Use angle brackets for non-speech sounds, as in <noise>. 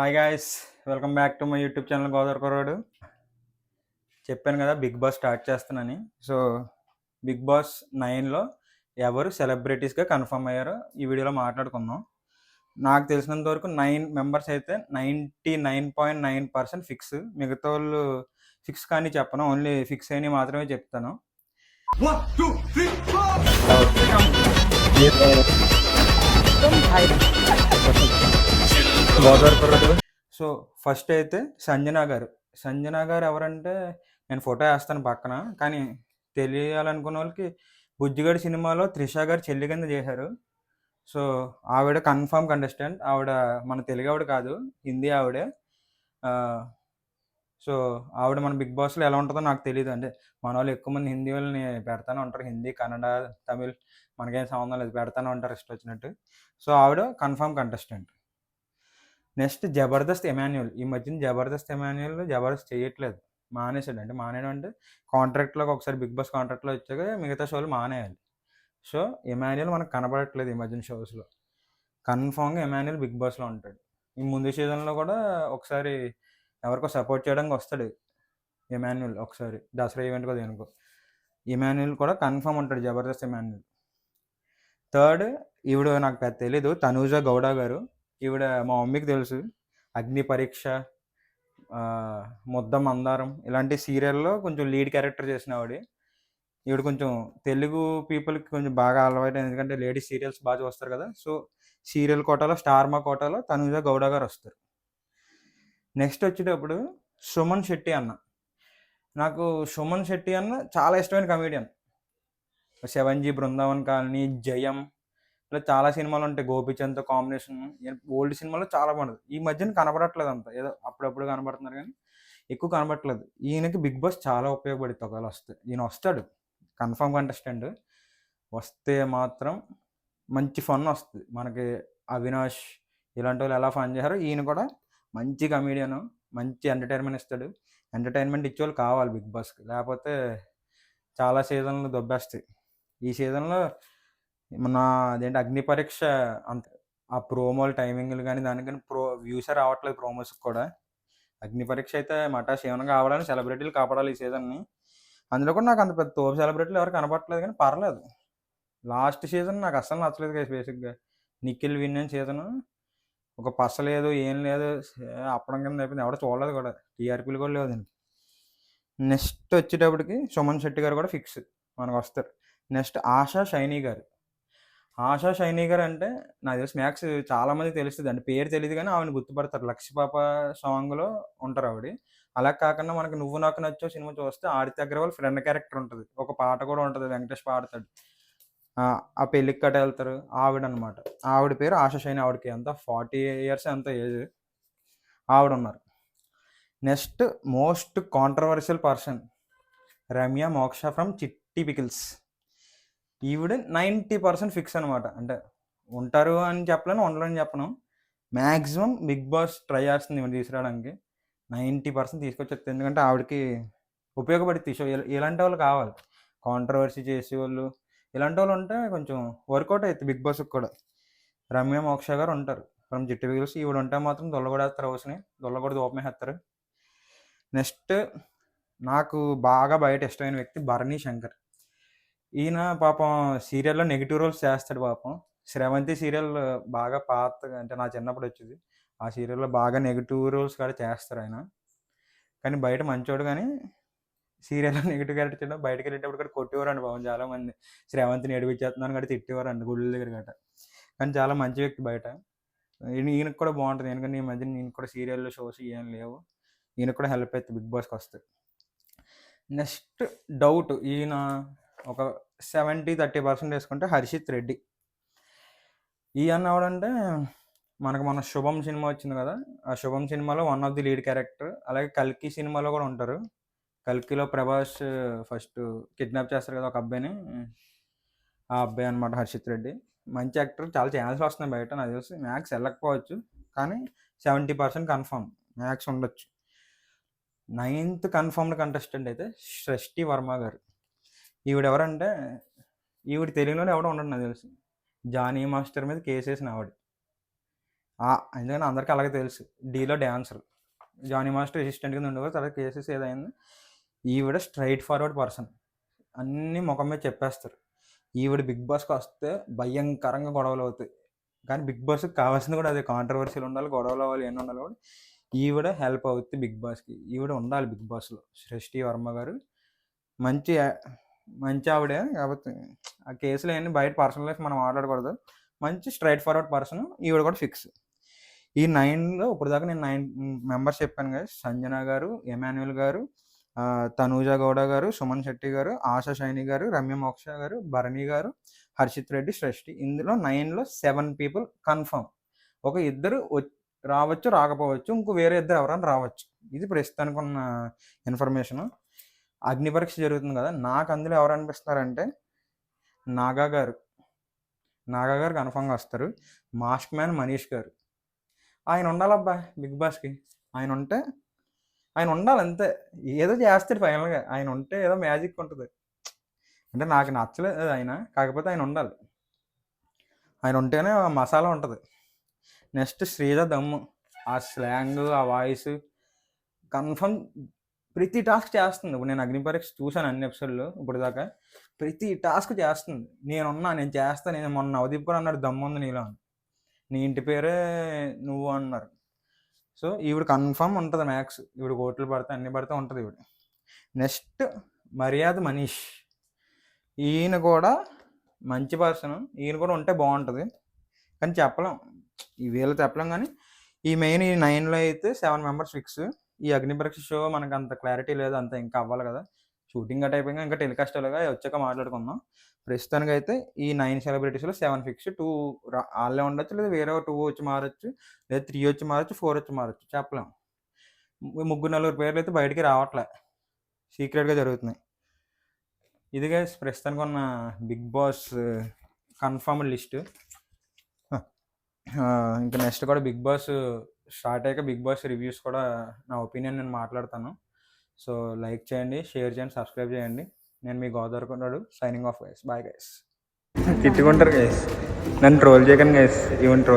Hi guys welcome back to my YouTube channel Godavari కుర్రాడు చెప్పాను కదా బిగ్ బాస్ స్టార్ట్ చేస్తున్నానని. సో బిగ్ బాస్ నైన్లో ఎవరు సెలబ్రిటీస్గా కన్ఫర్మ్ అయ్యారో ఈ వీడియోలో మాట్లాడుకుందాం. నాకు తెలిసినంత వరకు నైన్ మెంబర్స్ అయితే ninety nine point nine percent fix మిగతా వాళ్ళు ఫిక్స్ కానీ చెప్పను ఓన్లీ ఫిక్స్ అయినవి మాత్రమే చెప్తాను. One, two, three, four. Godavari <laughs> so first అయితే సంజన గారు. సంజన గారు ఎవరంటే నేను ఫోటో వేస్తాను పక్కన కానీ తెలియాలనుకున్న వాళ్ళకి బుజ్జిగడి సినిమాలో త్రిష గారు చెల్లి కింద చేశారు. సో ఆవిడ కన్ఫర్మ్ కంటెస్టెంట్ ఆవిడ మన తెలుగు ఆవిడ కాదు హిందీ ఆవిడే. సో ఆవిడ మన బిగ్ బాస్లో ఎలా ఉంటుందో నాకు తెలియదు అంటే మన వాళ్ళు ఎక్కువ మంది హిందీ వాళ్ళని పెడతానే ఉంటారు. హిందీ కన్నడ తమిళ్ మనకేం సంబంధం లేదు. పెడతానే ఉంటారు ఇష్టం వచ్చినట్టు. సో ఆవిడ confirm contestant next Jabardasth Emmanuel ఈ మధ్యన జబర్దస్త్ ఎమాన్యుల్ జబర్దస్త్ చేయట్లేదు. మానేసాడు అంటే మానేయడం అంటే కాంట్రాక్ట్లోకి ఒకసారి బిగ్ బాస్ కాంట్రాక్ట్లో వచ్చాక మిగతా షోలు మానేయాలి. సో ఎమాన్యుల్ మనకు కనబడట్లేదు ఈ మధ్యన షోస్లో. కన్ఫామ్గా ఎమాన్యుల్ బిగ్ బాస్లో ఉంటాడు. ఈ ముందు సీజన్లో కూడా ఒకసారి ఎవరికో సపోర్ట్ చేయడానికి వస్తాడు ఎమాన్యుల్ ఒకసారి. దసరా ఈవెంట్ కదా దేనికో ఇమాన్యుల్ కూడా కన్ఫర్మ్ ఉంటాడు జబర్దస్త్ ఎమాన్యుల్ థర్డ్ ఈవిడ నాకు పెద్ద తెలీదు. తనూజ గౌడ గారు. ఈవిడ మా మమ్మీకి తెలుసు. అగ్ని పరీక్ష ముద్దం ముద్ద మందారం ఇలాంటి సీరియల్లో కొంచెం లీడ్ క్యారెక్టర్ చేసిన ఆవిడ. ఈవిడ కొంచెం తెలుగు పీపుల్కి కొంచెం బాగా అలవాటు ఎందుకంటే లేడీస్ సీరియల్స్ బాగా చూస్తారు కదా. సో సీరియల్ కోటాలో స్టార్ మా కోటాలో తనుజ గౌడ గారు వస్తారు. నెక్స్ట్ వచ్చేటప్పుడు సుమన్ శెట్టి అన్న. నాకు సుమన్ శెట్టి అన్న చాలా ఇష్టమైన comedian. Seven G Brindavan colony Jayam ఇలా చాలా సినిమాలు ఉంటాయి. గోపిచంద్ కాంబినేషన్. ఓల్డ్ సినిమాలో చాలా బాగుంటుంది ఈ మధ్యన కనబడట్లేదు అంత. ఏదో అప్పుడప్పుడు కనబడుతున్నారు కానీ ఎక్కువ కనబడట్లేదు. ఈయనకి బిగ్ బాస్ చాలా ఉపయోగపడుతుంది ఒకవేళ వస్తే ఈయన వస్తాడు. Confirm contestant. వస్తే మాత్రం మంచి ఫన్ వస్తుంది. మనకి అవినాష్ ఇలాంటి వాళ్ళు ఎలా ఫన్ చేశారో ఈయన కూడా మంచి కమీడియన్ మంచి ఎంటర్టైన్మెంట్ ఇస్తాడు. ఎంటర్టైన్మెంట్ ఇచ్చేవాళ్ళు కావాలి బిగ్ బాస్కి. లేకపోతే చాలా సీజన్లు దొబ్బేస్తాయి. ఈ సీజన్లో మన అదేంటి అగ్ని పరీక్ష అంత ఆ ప్రోమోలు టైమింగ్లు కానీ దానికి కానీ ప్రో వ్యూసే రావట్లేదు ప్రోమోస్కి కూడా. అగ్ని పరీక్ష అయితే మటా సేవన కావాలని సెలబ్రిటీలు కాపాడాలి ఈ సీజన్ని. అందులో కూడా నాకు అంత పెద్ద తోపు సెలబ్రిటీలు ఎవరు కనపడలేదు కానీ పర్లేదు. లాస్ట్ సీజన్ నాకు అస్సలు నచ్చలేదు కదా బేసిక్గా నిఖిల్ విన్ అని సీజన్. ఒక పస లేదు ఏం లేదు అప్పడం కింద అయిపోయింది. ఎవడో చూడలేదు కూడా. టీఆర్పీలు కూడా లేదు దీనికి. నెక్స్ట్ వచ్చేటప్పటికి సుమన్ శెట్టి గారు కూడా ఫిక్స్ మనకు వస్తారు. నెక్స్ట్ ఆశా షైనీ గారు. ఆశా షైనీ గారు అంటే నాకు తెలిసి మ్యాక్స్ చాలా మంది తెలుస్తుంది అంటే పేరు తెలియదు కానీ ఆవిడని గుర్తుపడతారు. లక్ష్యపాప సాంగ్లో ఉంటారు ఆవిడ. అలా కాకుండా మనకి నువ్వు నాకు నచ్చో సినిమా చూస్తే ఆదిత్య అగ్రవాల్ ఫ్రెండ్ క్యారెక్టర్ ఉంటుంది. ఒక పాట కూడా ఉంటుంది వెంకటేష్ పాడతాడు. ఆ, పెళ్ళికి కట్ట వెళ్తారు ఆవిడ అనమాట ఆవిడ పేరు ఆశా షైని ఆవిడకి. ఎంత ఫార్టీ ఇయర్స్ ఎంత ఏజ్? ఆవిడ ఉన్నారు next most controversial person Ramya Moksha from Chitti pickles. ఈవిడ నైంటీ పర్సెంట్ ఫిక్స్ అనమాట అంటే ఉంటారు అని చెప్పలేను ఉండాలని చెప్పను. మ్యాక్సిమం బిగ్ బాస్ ట్రై చేస్తుంది ఇవన్నీ తీసుకురావడానికి. నైంటీ పర్సెంట్ తీసుకొచ్చేది ఎందుకంటే ఆవిడకి ఉపయోగపడి షో ఇలాంటి వాళ్ళు కావాలి. కాంట్రవర్సీ చేసేవాళ్ళు. ఇలాంటి వాళ్ళు ఉంటే కొంచెం వర్కౌట్ అవుతుంది బిగ్ బాస్కి కూడా. రమ్య మోక్ష గారు ఉంటారు. ఫ్రమ్ జిట్టు బిగిల్స్ ఈవిడ ఉంటే మాత్రం దొల్లగొడ వేస్తారు హౌస్ని. దొల్లగొడ దూపమేస్తారు నెక్స్ట్ నాకు బాగా బయట ఇష్టమైన వ్యక్తి భరణి శంకర్. ఈయన పాపం సీరియల్లో నెగిటివ్ రోల్స్ చేస్తాడు పాపం. శ్రవంతి సీరియల్ బాగా పాత అంటే నా చిన్నప్పుడు వచ్చేది. ఆ సీరియల్లో బాగా నెగిటివ్ రోల్స్ కూడా చేస్తారు ఆయన. కానీ బయట మంచోడు కానీ సీరియల్లో <laughs> నెగిటివ్ క్యారెక్టర్ చేయడం బయటకు వెళ్ళేటప్పుడు కూడా కొట్టేవారండి పాపం చాలా మంది శ్రవంతిని ఎడిపించేస్తున్నాను కూడా తిట్టేవారండి గుళ్ళ దగ్గర గట కానీ చాలా మంచి వ్యక్తి బయట. ఈయనకు కూడా బాగుంటుంది. ఎందుకంటే ఈ మధ్య నేను కూడా సీరియల్లో షోస్ ఏం లేవు. ఈయనకు కూడా హెల్ప్ అవుతుంది బిగ్ బాస్కి వస్తే నెక్స్ట్ డౌట్ ఈయన ఒక సెవెంటీ థర్టీ పర్సెంట్ వేసుకుంటే హర్షిత్ రెడ్డి. ఈయన ఎవడంటే మనకు మన శుభం సినిమా వచ్చింది కదా ఆ శుభం సినిమాలో one of the lead character అలాగే కల్కి సినిమాలో కూడా ఉంటారు. కల్కిలో ప్రభాస్ ఫస్ట్ కిడ్నాప్ చేస్తారు కదా ఒక అబ్బాయిని. ఆ అబ్బాయి అనమాట హర్షిత్ రెడ్డి. మంచి యాక్టర్ చాలా ఛానల్స్ వస్తున్నాయి బయట నాకు తెలిసి మ్యాక్స్ వెళ్ళకపోవచ్చు కానీ సెవెంటీ పర్సెంట్ కన్ఫర్మ్ మ్యాక్స్ ఉండొచ్చు. నైన్త్ కన్ఫర్మ్డ్ కంటెస్టెంట్ అయితే సృష్టి వర్మ గారు. ఈవిడ ఎవరంటే ఈవిడ తెలుగులోనే ఎవడో ఉండడు నాకు తెలిసి. జానీ మాస్టర్ మీద కేసు వేసిన ఆవిడ. ఎందుకంటే అందరికీ అలాగే తెలుసు. డీలో డ్యాన్సర్ జానీ మాస్టర్ అసిస్టెంట్ కింద ఉండేవారు తర్వాత కేసెస్ ఏదైంది? ఈవిడ స్ట్రైట్ ఫార్వర్డ్ పర్సన్ అన్నీ ముఖం మీద చెప్పేస్తారు. ఈవిడ బిగ్ బాస్కి వస్తే భయంకరంగా గొడవలు అవుతాయి. కానీ బిగ్ బాస్కి కావాల్సింది కూడా అదే. కాంట్రవర్సీలు ఉండాలి గొడవలు అవ్వాలి ఏమి ఉండాలి కూడా. ఈవిడ హెల్ప్ అవుతుంది బిగ్ బాస్కి. ఈవిడ ఉండాలి బిగ్ బాస్లో. సృష్టి వర్మ గారు మంచి మంచి ఆవిడే కాబట్టి ఆ కేసులు ఏంటి బయట పర్సనల్ లైఫ్ మనం మాట్లాడకూడదు. మంచి స్ట్రైట్ ఫార్వర్డ్ పర్సన్ ఈవిడ కూడా ఫిక్స్ ఈ నైన్లో ఇప్పుడు దాకా నేను నైన్ మెంబర్స్ చెప్పాను కదా సంజన గారు ఎమాన్యుల్ గారు తనూజ గౌడ గారు సుమన్ శెట్టి గారు ఆశా షైని గారు రమ్య మోక్ష గారు భరణి గారు హర్షిత్ రెడ్డి సృష్టి. ఇందులో నైన్లో సెవెన్ పీపుల్ కన్ఫర్మ్ ఒక ఇద్దరు వ- రావచ్చు రాకపోవచ్చు ఇంకో వేరే ఇద్దరు ఎవరైనా రావచ్చు. ఇది ప్రస్తుతానికి ఉన్న ఇన్ఫర్మేషన్ అగ్ని పరీక్ష జరుగుతుంది కదా నాకు అందులో ఎవరు అనిపిస్తున్నారంటే నాగా గారు. నాగా గారు కన్ఫామ్గా వస్తారు. మాస్క్ మ్యాన్ మనీష్ గారు. ఆయన ఉండాలబ్బా బిగ్ బాస్కి. ఆయన ఉంటే ఆయన ఉండాలి అంతే. ఏదో చేస్తాడు ఫైనల్గా. ఆయన ఉంటే ఏదో మ్యాజిక్ ఉంటుంది. అంటే నాకు నచ్చలేదు ఆయన. కాకపోతే ఆయన ఉండాలి. ఆయన ఉంటేనే మసాలా ఉంటుంది. నెక్స్ట్ శ్రీజ దమ్ము. ఆ స్లాంగ్ ఆ వాయిస్ కన్ఫర్మ్ ప్రతి టాస్క్ చేస్తుంది. ఇప్పుడు నేను అగ్ని పరీక్ష చూశాను అన్ని ఎపిసోడ్లు ఇప్పుడు దాకా ప్రతి టాస్క్ చేస్తుంది. నేనున్నా నేను చేస్తాను నేను మొన్న అవదీప్ కూడా అన్నాడు దమ్ము ఉంది నీలో అని. నీ ఇంటి పేరే నువ్వు అన్నారు. సో ఈవిడ కన్ఫర్మ్ ఉంటుంది మ్యాథ్స్ ఈవిడ కోట్లు పడితే అన్ని పడితే ఉంటుంది ఈవిడ. నెక్స్ట్ మర్యాద మనీష్. ఈయన కూడా మంచి పర్సన్ ఈయన కూడా ఉంటే బాగుంటుంది. కానీ చెప్పలేం. ఈ వీళ్ళు చెప్పలేం కానీ ఈ మెయిన్ ఈ నైన్లో అయితే సెవెన్ మెంబర్స్ ఫిక్స్ ఈ అగ్నిపరీక్ష షో మనకు అంత క్లారిటీ లేదు అంత ఇంకా అవ్వాలి కదా. షూటింగ్ అట్ అయిపోయింది ఇంకా టెలికాస్ట్ అలాగా వచ్చాక మాట్లాడుకుందాం. ప్రస్తుతానికి అయితే ఈ నైన్ సెలబ్రిటీస్లో సెవెన్ ఫిక్స్ టూ వాళ్ళే ఉండొచ్చు లేదా వేరే టూ వచ్చి మారచ్చు లేదా త్రీ వచ్చి మారచ్చు ఫోర్ వచ్చి మారచ్చు చెప్పలేం. ముగ్గురు నలుగురు పేర్లు అయితే బయటికి రావట్లే. సీక్రెట్గా జరుగుతున్నాయి. ఇదిగా ప్రస్తుతానికి ఉన్న బిగ్ బాస్ కన్ఫర్మ్ లిస్ట్. ఇంకా నెక్స్ట్ కూడా బిగ్ బాస్ స్టార్ట్ అయ్యాక బిగ్ బాస్ రివ్యూస్ కూడా నా ఒపీనియన్ నేను మాట్లాడతాను. సో లైక్ చేయండి షేర్ చేయండి సబ్స్క్రైబ్ చేయండి. నేను మీ గోదావరి కొన్నాడు signing off guys bye guys తిట్టుకుంటారు గైస్ నన్ను ట్రోల్ చేయకండి గైస్ ఈవెన్ ట్రోల్